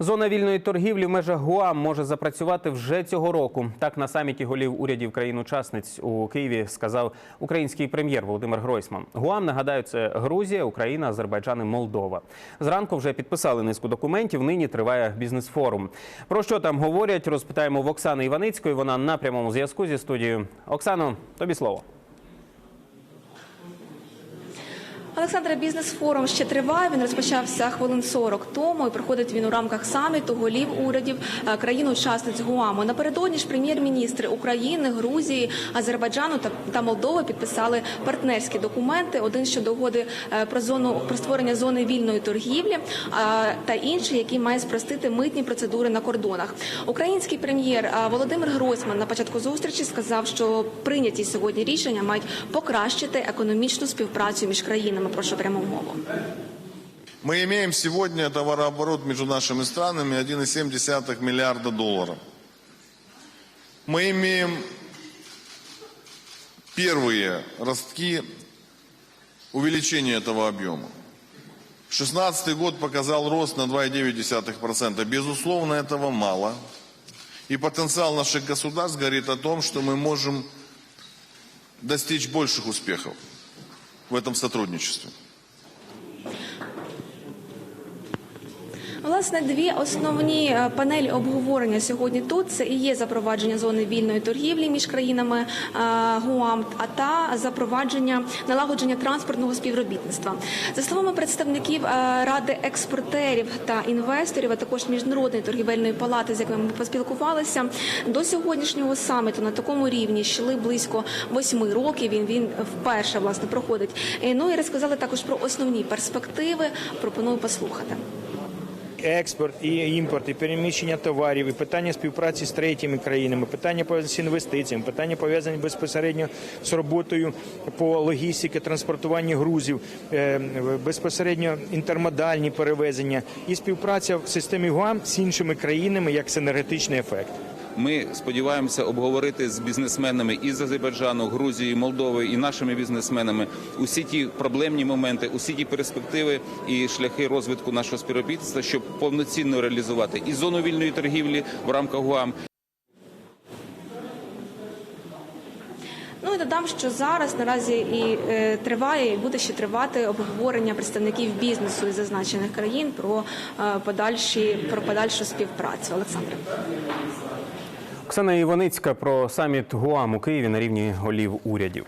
Зона вільної торгівлі в межах ГУАМ може запрацювати вже цього року. Так на саміті голів урядів країн-учасниць у Києві сказав український прем'єр Володимир Гройсман. ГУАМ нагадаю, це Грузія, Україна, Азербайджан і Молдова. Зранку вже підписали низку документів. Нині триває бізнес-форум. Про що там говорять? Розпитаємо в Оксани Іваницької. Вона на прямому зв'язку зі студією. Оксано, тобі слово. Олександра, бізнес-форум ще триває. Він розпочався хвилин 40 тому і проходить він у рамках саміту голів урядів е, країн-учасниць ГУАМу. Напередодні ж прем'єр-міністри України, Грузії, Азербайджану та, Молдови підписали партнерські документи. Один щодо угоди е, про зону про створення зони вільної торгівлі, та інший, який має спростити митні процедури на кордонах. Український прем'єр е, Володимир Гройсман на початку зустрічі сказав, що прийняті сьогодні рішення мають покращити економічну співпрацю між країнами. Прошу пряму мову. Мы имеем сегодня товарооборот между нашими странами 1,7 миллиарда долларов. Мы имеем первые ростки увеличения этого объема. 2016 год показал рост на 2,9%. Безусловно, этого мало. И потенциал наших государств говорит о том, что мы можем достичь больших успехов в этом сотрудничестве. Власне, дві основні е, панелі обговорення сьогодні тут це і є запровадження зони вільної торгівлі між країнами е, ГУАМ, а та запровадження налагодження транспортного співробітництва. За словами представників е, ради експортерів та інвесторів, а також міжнародної торгівельної палати, з якими ми поспілкувалися, до сьогоднішнього саміту на такому рівні йшли близько восьми років. Він він вперше власне проходить. Ну і розказали також про основні перспективи. Пропоную послухати. Експорт і імпорт, і переміщення товарів, і питання співпраці з третіми країнами, питання пов'язані з інвестиціями, питання пов'язані безпосередньо з роботою по логістиці, транспортуванні грузів, е, безпосередньо інтермодальні перевезення і співпраця в системі ГУАМ з іншими країнами як синергетичний ефект. Ми сподіваємося обговорити з бізнесменами із Азербайджану, Грузії, Молдови і нашими бізнесменами усі ті проблемні моменти, усі ті перспективи і шляхи розвитку нашого співробітництва, щоб повноцінно реалізувати і зону вільної торгівлі в рамках ГУАМ, Ну і додам, що зараз наразі і е, триває, і буде ще тривати обговорення представників бізнесу із зазначених країн про е, подальші про подальшу співпрацю. Олександре. Оксана Іваницька про саміт ГУАМ у Києві на рівні голів урядів.